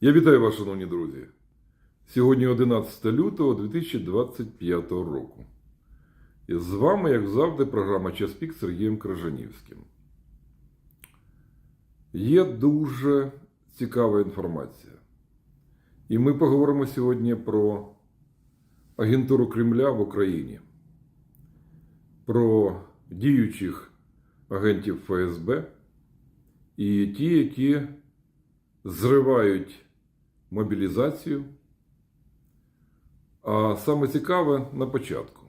Я вітаю вас, шановні друзі. Сьогодні 11 лютого 2025 року. І з вами, як завжди, програма Час Пік з Сергієм Крижанівським. Є дуже цікава інформація. І ми поговоримо сьогодні про агентуру Кремля в Україні, про діючих агентів ФСБ і ті, які зривають мобілізацію. А саме цікаве на початку.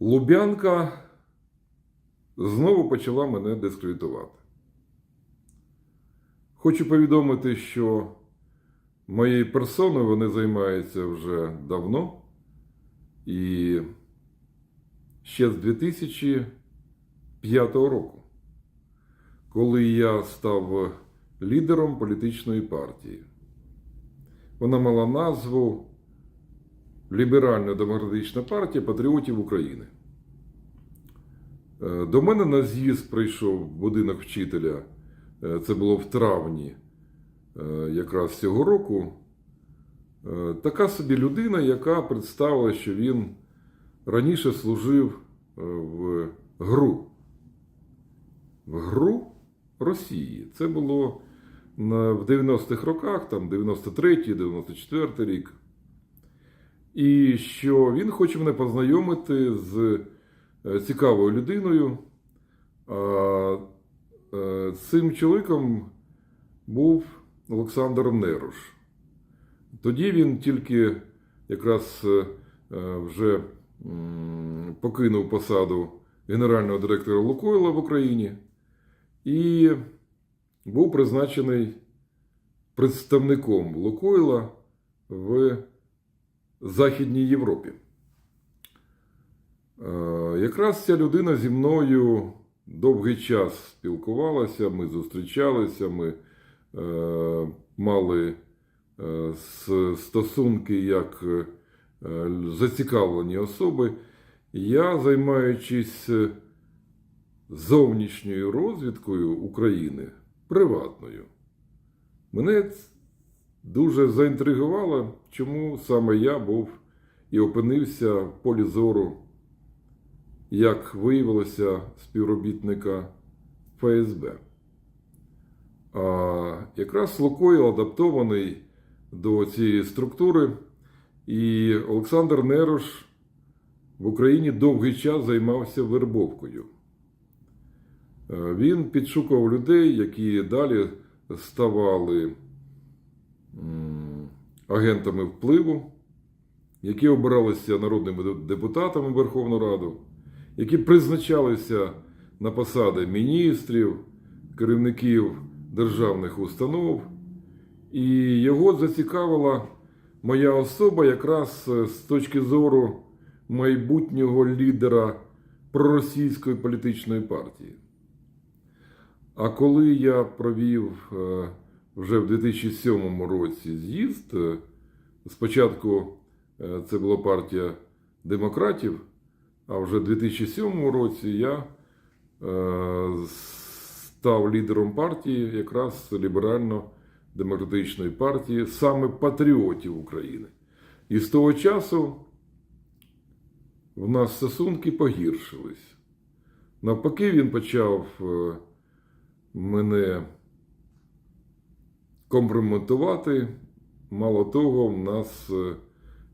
Лубянка знову почала мене дискредитувати. Хочу повідомити, що моєю персоною вони займаються вже давно. І ще з 2005 року, коли я став лідером політичної партії. Вона мала назву Ліберальна демократична партія Патріотів України. Е, До мене на з'їзд прийшов будинок вчителя. Е, Це було в травні е, якраз цього року. Така собі людина, яка представила, що він раніше служив в ГРУ. В ГРУ Росії. Це було в 90-х роках, там 93-й, 94-й рік. І що він хоче мене познайомити з е, цікавою людиною. Е, цим чоловіком був Олександр Неруш. Тоді він тільки якраз е, вже покинув посаду генерального директора Лукойла в Україні і був призначений представником Лукойла в Західній Європі. Е, Якраз ця людина зі мною довгий час спілкувалася, ми зустрічалися, ми е, мали е, стосунки як зацікавлені особи. Я, займаючись зовнішньою розвідкою України, приватною, мене дуже заінтригувало, чому саме я був і опинився в полі зору, як виявилося, співробітника ФСБ. А якраз Лукойл адаптований до цієї структури, і Олександр Нерош в Україні довгий час займався вербовкою. Е, Він підшукував людей, які далі ставали агентами впливу, які обиралися народними депутатами Верховну Раду, які призначалися на посади міністрів, керівників державних установ. І його зацікавила моя особа якраз е, з точки зору майбутнього лідера проросійської політичної партії. А коли я провів е, вже в 2007 році з'їзд, е, спочатку е, це була партія демократів, а вже в 2007 році я став лідером партії, якраз ліберально-демократичної партії, саме патріотів України. І з того часу в нас стосунки погіршились. Навпаки, він почав мене компрометувати. Мало того, в нас е,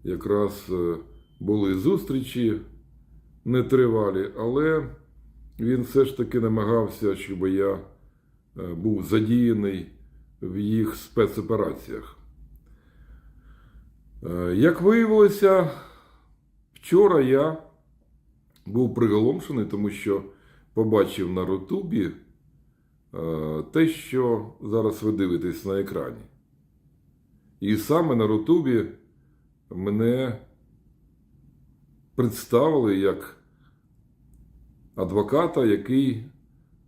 якраз е, були зустрічі нетривалі, але він все ж таки намагався, щоб я е, був задіяний в їх спецопераціях. Як виявилося, вчора я був приголомшений, тому що побачив на Рутубі те, що зараз ви дивитесь на екрані. І саме на Рутубі мене представили як адвоката, який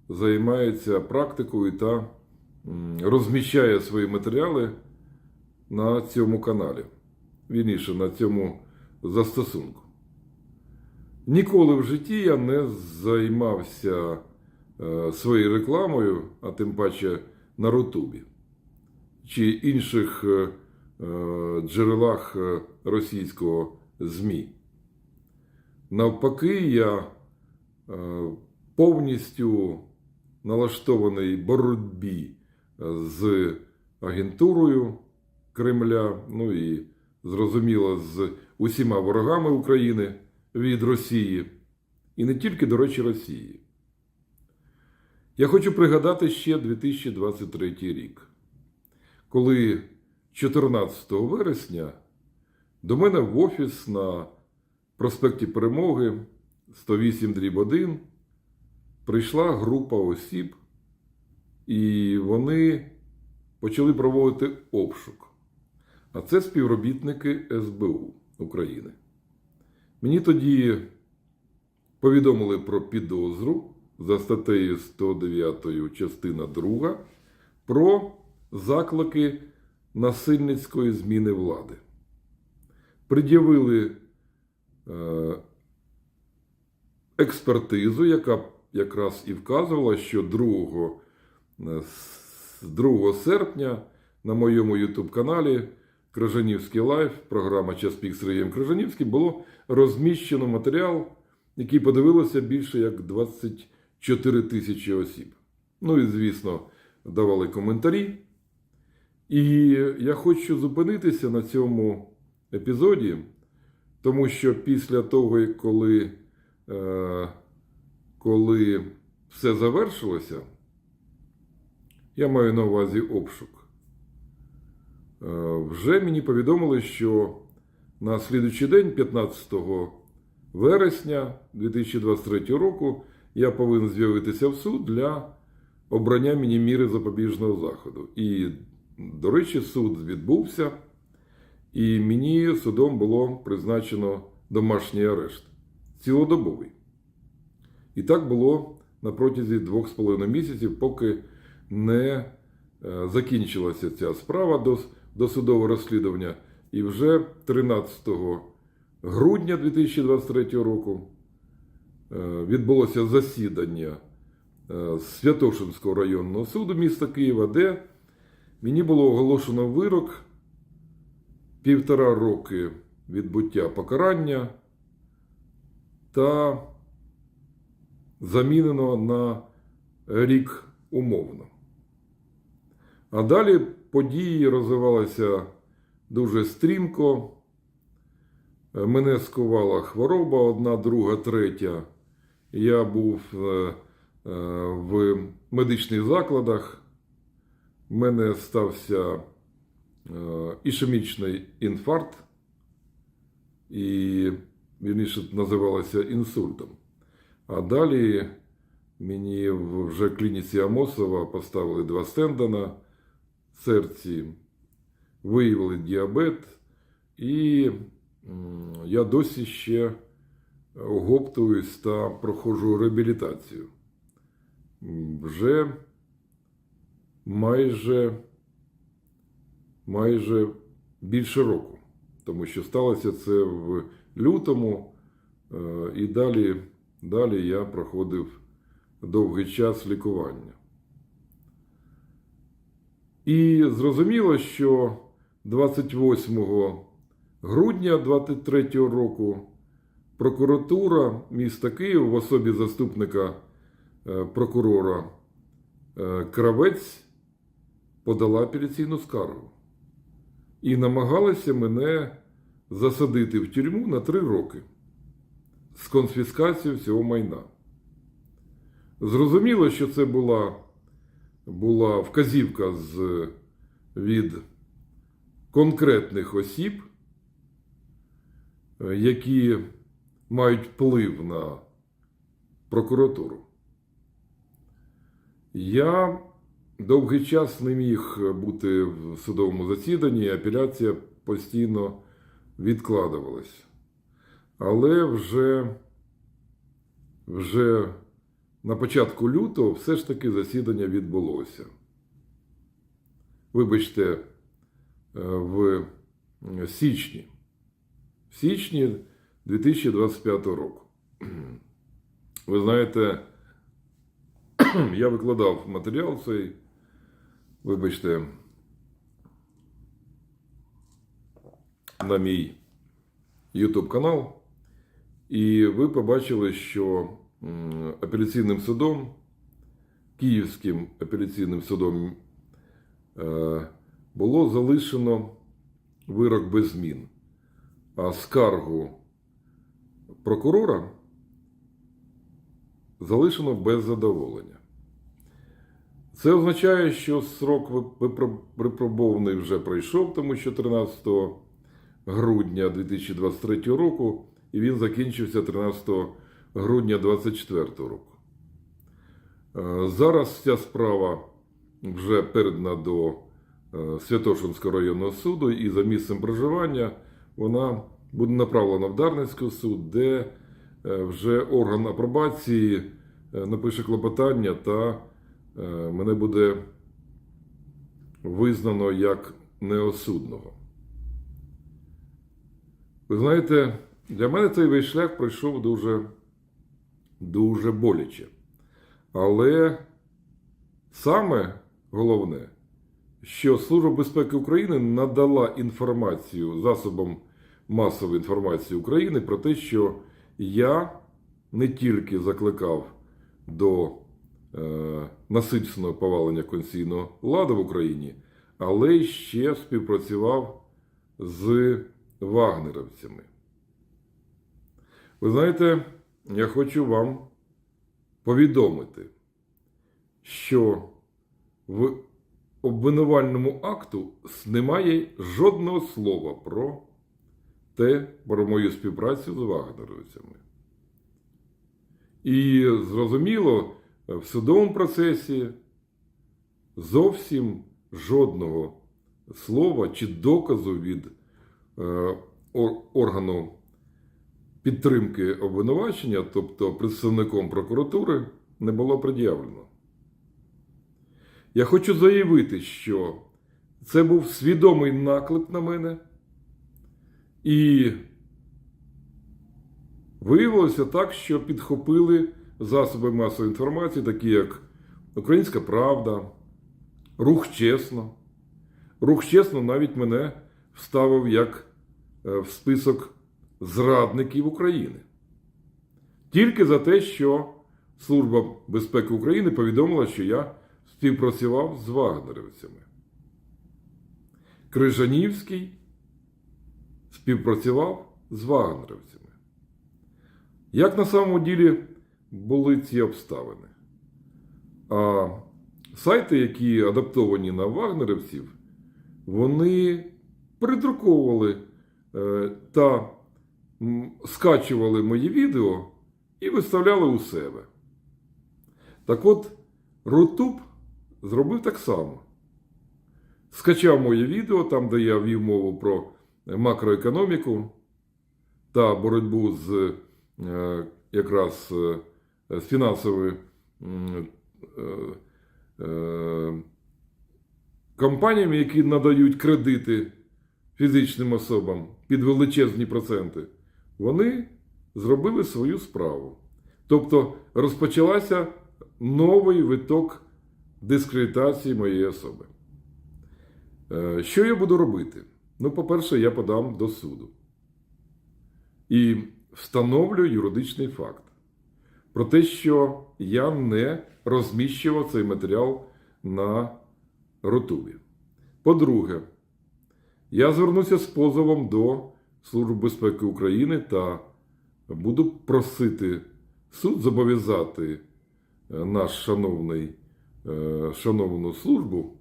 займається практикою та розміщає свої матеріали на цьому каналі. Вірніше, на цьому застосунку. Ніколи в житті я не займався е, своєю рекламою, а тим паче на Рутубі. чи інших е, е, джерелах е, російського ЗМІ. Навпаки, я е, повністю налаштований боротьбі з агентурою Кремля, ну і зрозуміло, з усіма ворогами України від Росії, і не тільки, до речі, Росії. Я хочу пригадати ще 2023 рік, коли 14 вересня до мене в офіс на проспекті Перемоги 108 дріб 1 прийшла група осіб, і вони почали проводити обшук. А це співробітники СБУ України. Мені тоді повідомили про підозру за статтею 109 частина 2 про заклики насильницької зміни влади. Пред'явили е, експертизу, яка якраз і вказувала, що 2, е, 2 серпня на моєму YouTube-каналі Крижанівський Лайф, програма Час пік Сергієм Крижанівським, було розміщено матеріал, який подивилося більше як 24 тисячі осіб. Ну і, звісно, давали коментарі. І я хочу зупинитися на цьому епізоді, тому що після того, коли, е, коли все завершилося, я маю на увазі обшук. Е, Вже мені повідомили, що на слідуючий день, 15 вересня 2023 року, я повинен з'явитися в суд для обрання мені міри запобіжного заходу. І, до речі, суд відбувся, і мені судом було призначено домашній арешт цілодобовий. І так було на протязі двох з половиною місяців, поки не е, закінчилася ця справа до, до судового розслідування. І вже 13 грудня 2023 року відбулося засідання е, Святошинського районного суду міста Києва, де мені було оголошено вирок півтора роки відбуття покарання та замінено на рік умовно. А далі події розвивалися дуже стрімко. Мене скувала хвороба, одна, друга, третя. Я був е, е, в медичних закладах. У мене стався е, ішемічний інфаркт, і вірніше називалося інсультом. А далі мені в вже клініці Амосова поставили два стенда на серці, виявили діабет, і я досі ще оговтуюсь та проходжу реабілітацію. Вже майже, майже більше року, тому що сталося це в лютому, е, і далі, далі я проходив довгий час лікування. І зрозуміло, що 28 грудня 2023 року прокуратура міста Києва в особі заступника е, прокурора е, Кравець подала апеляційну скаргу і намагалася мене засадити в тюрму на три роки з конфіскацією всього майна. Зрозуміло, що це була, була вказівка з, від конкретних осіб, е, які мають вплив на прокуратуру. Я довгий час не міг бути в судовому засіданні, апеляція постійно відкладувалась. Але вже, вже на початку лютого все ж таки засідання відбулося. Вибачте, е, в січні. В січні 2025 року. Ви знаєте, я викладав матеріал цей, вибачте, на мій YouTube канал, і ви побачили, що апеляційним судом, Київським апеляційним судом е, було залишено вирок без змін, а скаргу прокурора залишено без задоволення. Це означає, що срок випробований вже пройшов, тому що 13 грудня 2023 року, і він закінчився 13 грудня 2024 року. Е, Зараз ця справа вже передана до е, Святошинського районного суду, і за місцем проживання вона буде направлена в Дарницький суд, де е, вже орган апробації е, напише клопотання та е, мене буде визнано як неосудного. Ви знаєте, для мене цей весь шлях пройшов дуже, дуже боляче. Але саме головне, що Служба безпеки України надала інформацію засобам масової інформації України про те, що я не тільки закликав до е, насильственного повалення конституційного ладу в Україні, але ще співпрацював з вагнерівцями. Ви знаєте, я хочу вам повідомити, що в обвинувальному акту немає жодного слова про те, про мою співпрацю з вагнерівцями. І зрозуміло, в судовому процесі зовсім жодного слова чи доказу від е, органу підтримки обвинувачення, тобто представником прокуратури, не було пред'явлено. Я хочу заявити, що це був свідомий наклеп на мене, і виявилося так, що підхопили засоби масової інформації, такі як Українська Правда, Рух Чесно. Рух Чесно навіть мене вставив як е, в список зрадників України. Тільки за те, що Служба безпеки України повідомила, що я співпрацював з вагнерівцями. Крижанівський співпрацював з вагнерівцями. Як на самому ділі були ці обставини? А сайти, які адаптовані на вагнерівців, вони придруковували е, та скачували мої відео і виставляли у себе. Так от, Рутуб зробив так само. Скачав моє відео, там, де я вів мову про макроекономіку та боротьбу з е, якраз е, з фінансовою е, компаніями, які надають кредити фізичним особам під величезні проценти, вони зробили свою справу. Тобто розпочалася новий виток дискредитації моєї особи. Що я буду робити? Ну, по-перше, я подам до суду і встановлю юридичний факт про те, що я не розміщував цей матеріал на Рутубі. По-друге, я звернуся з позовом до Служби безпеки України та буду просити суд зобов'язати е, наш шановний, е, шановну службу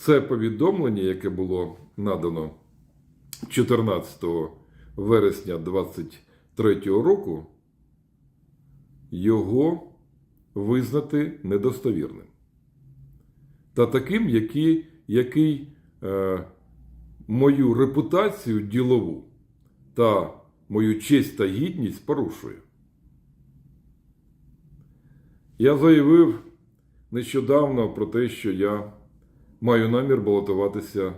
це повідомлення, яке було надано 14 вересня 2023 року, його визнати недостовірним. Та таким, який, який е, мою репутацію ділову та мою честь та гідність порушує. Я заявив нещодавно про те, що я маю намір балотуватися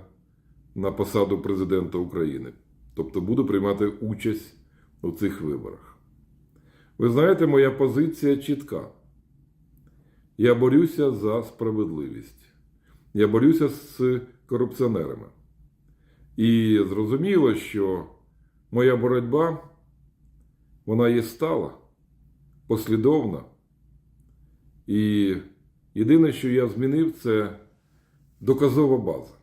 на посаду президента України. Тобто буду приймати участь у цих виборах. Ви знаєте, моя позиція чітка. Я борюся за справедливість. Я борюся з корупціонерами. І зрозуміло, що моя боротьба вона є стала, послідовна. І єдине, що я змінив, це доказова база.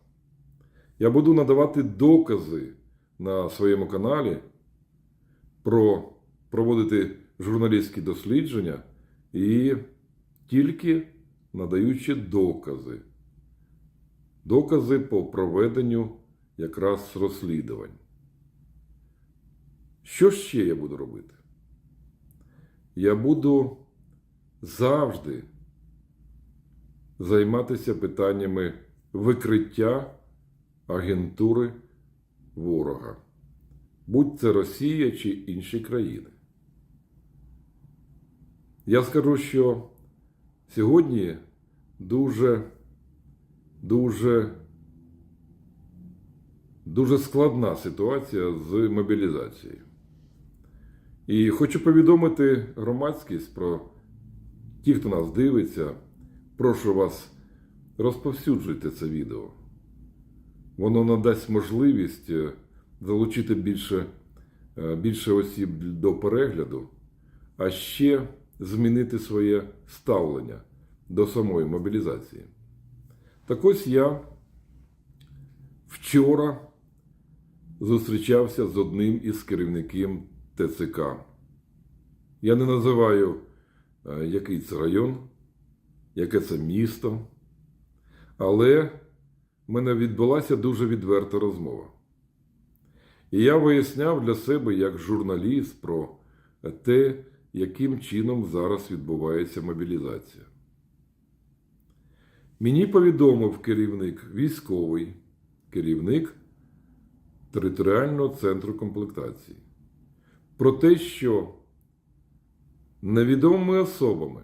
Я буду надавати докази на своєму каналі про проводити журналістські дослідження і тільки надаючи докази. Докази по проведенню якраз розслідувань. Що ще я буду робити? Я буду завжди займатися питаннями викриття агентури ворога, будь це Росія чи інші країни. Я скажу, що сьогодні дуже, дуже, дуже складна ситуація з мобілізацією. І хочу повідомити громадськість про ті, хто нас дивиться, прошу вас, розповсюджуйте це відео. Воно надасть можливість е, залучити більше, е, більше осіб до перегляду, а ще змінити своє ставлення до самої мобілізації. Так ось я вчора зустрічався з одним із керівників ТЦК. Я не називаю, е, який це район, яке це місто, але в мене відбулася дуже відверта розмова. І я виясняв для себе як журналіст про те, яким чином зараз відбувається мобілізація. Мені повідомив керівник військовий, керівник територіального центру комплектації про те, що невідомими особами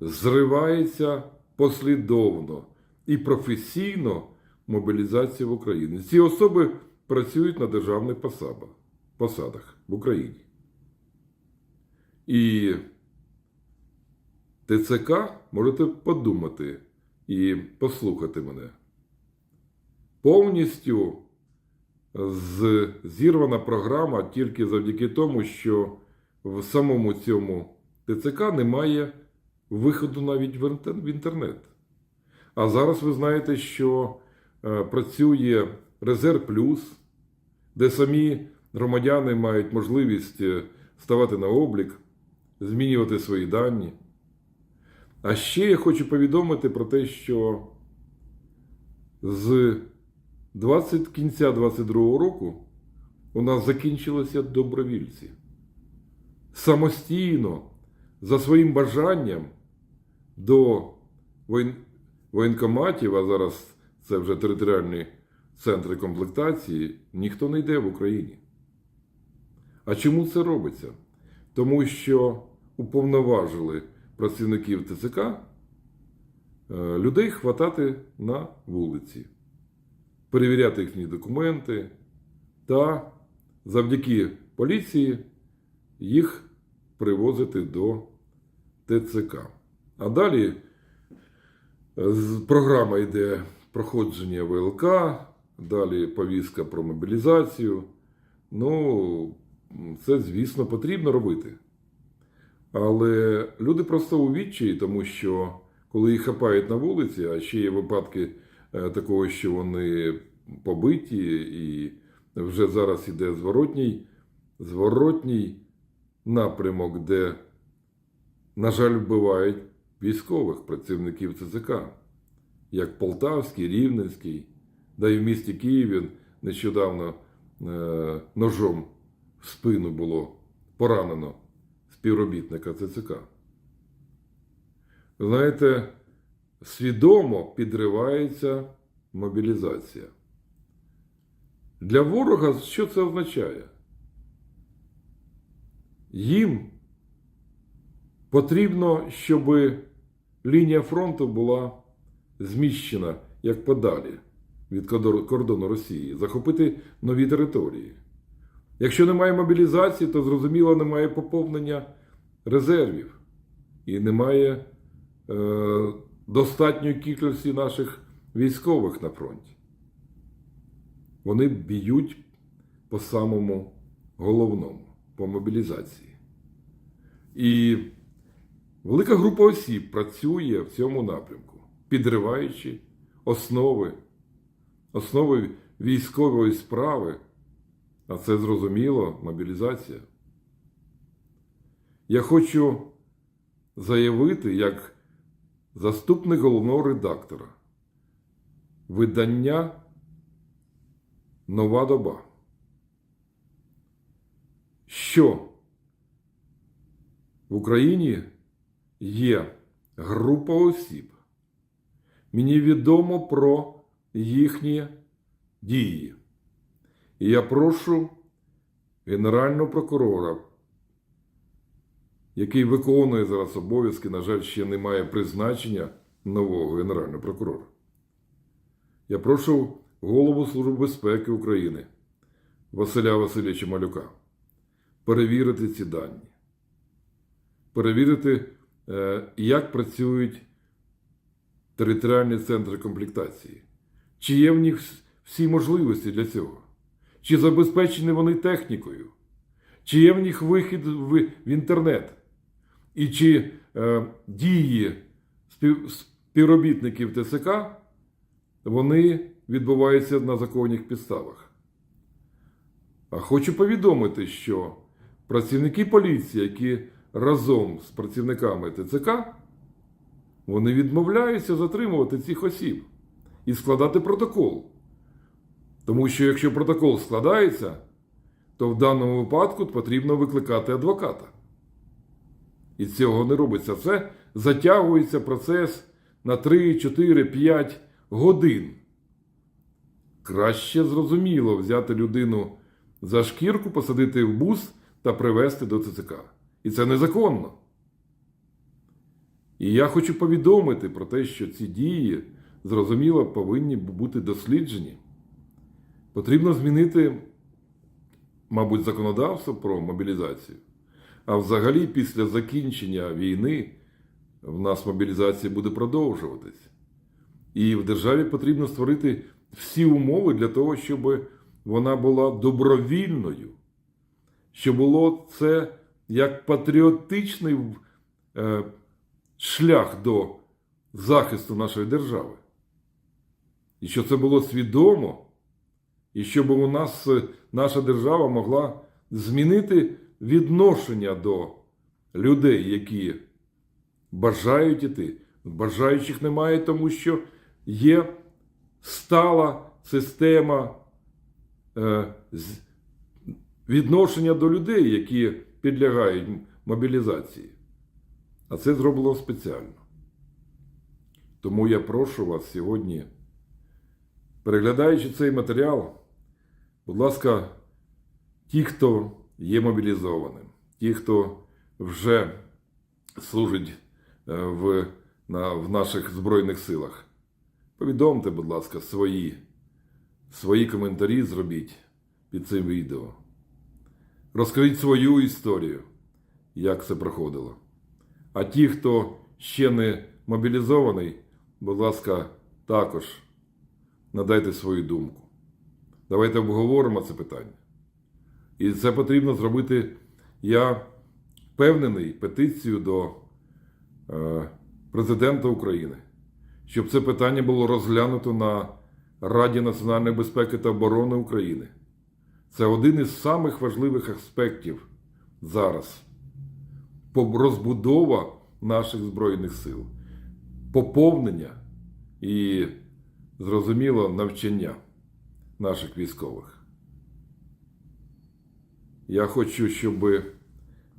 зривається послідовно і професійно мобілізація в Україні. Ці особи працюють на державних посадах, посадах в Україні. І ТЦК можете подумати і послухати мене. Повністю зірвана програма тільки завдяки тому, що в самому цьому ТЦК немає виходу навіть в інтернет. А зараз ви знаєте, що е, працює Резерв Плюс, де самі громадяни мають можливість е, ставати на облік, змінювати свої дані. А ще я хочу повідомити про те, що з 20 кінця 22 року у нас закінчилися добровільці. Самостійно, за своїм бажанням до воєн... воєнкоматів, а зараз це вже територіальні центри комплектації, ніхто не йде в Україні. А чому це робиться? Тому що уповноважили працівників ТЦК е, людей хватати на вулиці, перевіряти їхні документи та завдяки поліції їх привозити до ТЦК. А далі програма йде проходження ВЛК, далі повістка про мобілізацію. Ну, це, звісно, потрібно робити. Але люди просто у відчаї, тому що коли їх хапають на вулиці, а ще є випадки е, такого, що вони побиті, і вже зараз іде зворотній, зворотній напрямок, де, на жаль, вбивають військових працівників ЦЗК, як Полтавський, Рівненський, да і в місті Києві нещодавно е, ножом в спину було поранено співробітника ЦЦК. Знаєте, свідомо підривається мобілізація. Для ворога що це означає? Їм потрібно, щоб лінія фронту була зміщена як подалі від кордону- Росії, захопити нові території. Якщо немає мобілізації, то зрозуміло немає поповнення резервів і немає е, достатньої кількості наших військових на фронті. Вони б'ють по самому головному, по мобілізації. І велика група осіб працює в цьому напрямку, підриваючи основи, основи військової справи, а це зрозуміло, мобілізація. Я хочу заявити як заступник головного редактора видання Нова доба, що в Україні є група осіб. Мені відомо про їхні дії. І я прошу Генерального прокурора, який виконує зараз обов'язки, на жаль, ще немає призначення нового Генерального прокурора. Я прошу голову Служби безпеки України Василя Васильовича Малюка перевірити ці дані, перевірити, як працюють територіальні центри комплектації, чи є в них всі можливості для цього, чи забезпечені вони технікою, чи є в них вихід в, в інтернет, і чи е, дії співробітників ТСК вони відбуваються на законних підставах. А хочу повідомити, що працівники поліції, які разом з працівниками ТЦК, вони відмовляються затримувати цих осіб і складати протокол. Тому що якщо протокол складається, то в даному випадку потрібно викликати адвоката. І цього не робиться. Це затягується процес на 3, 4, 5 годин. Краще зрозуміло взяти людину за шкірку, посадити в бус та привезти до ЦЦК. І це незаконно. І я хочу повідомити про те, що ці дії, зрозуміло, повинні бути досліджені. Потрібно змінити, мабуть, законодавство про мобілізацію. А взагалі, після закінчення війни в нас мобілізація буде продовжуватись. І в державі потрібно створити всі умови для того, щоб вона була добровільною, щоб було це як патріотичний е, шлях до захисту нашої держави. І щоб це було свідомо, і щоб у нас е, наша держава могла змінити відношення до людей, які бажають іти. Бажаючих немає, тому що є стала система е, відношення до людей, які підлягають мобілізації. А це зроблено спеціально. Тому я прошу вас сьогодні, переглядаючи цей матеріал, будь ласка, ті, хто є мобілізованим, ті, хто вже служить е, в, на, в наших Збройних силах, повідомте, будь ласка, свої, свої коментарі зробіть під цим відео. Розкажіть свою історію, як це проходило. А ті, хто ще не мобілізований, будь ласка, також надайте свою думку. Давайте обговоримо це питання. І це потрібно зробити, я впевнений, петицію до е, президента України, щоб це питання було розглянуто на Раді національної безпеки та оборони України. Це один із самих важливих аспектів зараз. Розбудова наших Збройних сил, поповнення і, зрозуміло, навчання наших військових. Я хочу, щоб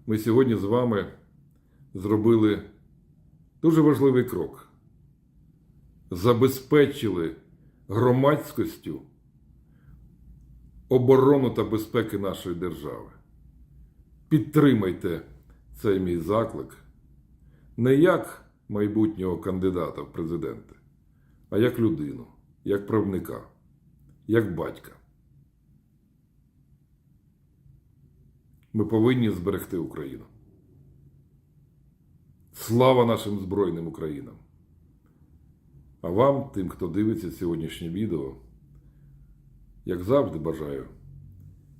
ми сьогодні з вами зробили дуже важливий крок. Забезпечили громадськостю оборону та безпеки нашої держави. Підтримайте цей мій заклик не як майбутнього кандидата в президенти, а як людину, як правника, як батька. Ми повинні зберегти Україну. Слава нашим Збройним Українам! А вам, тим, хто дивиться сьогоднішнє відео, як завжди бажаю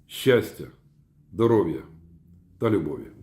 щастя, здоров'я та любові.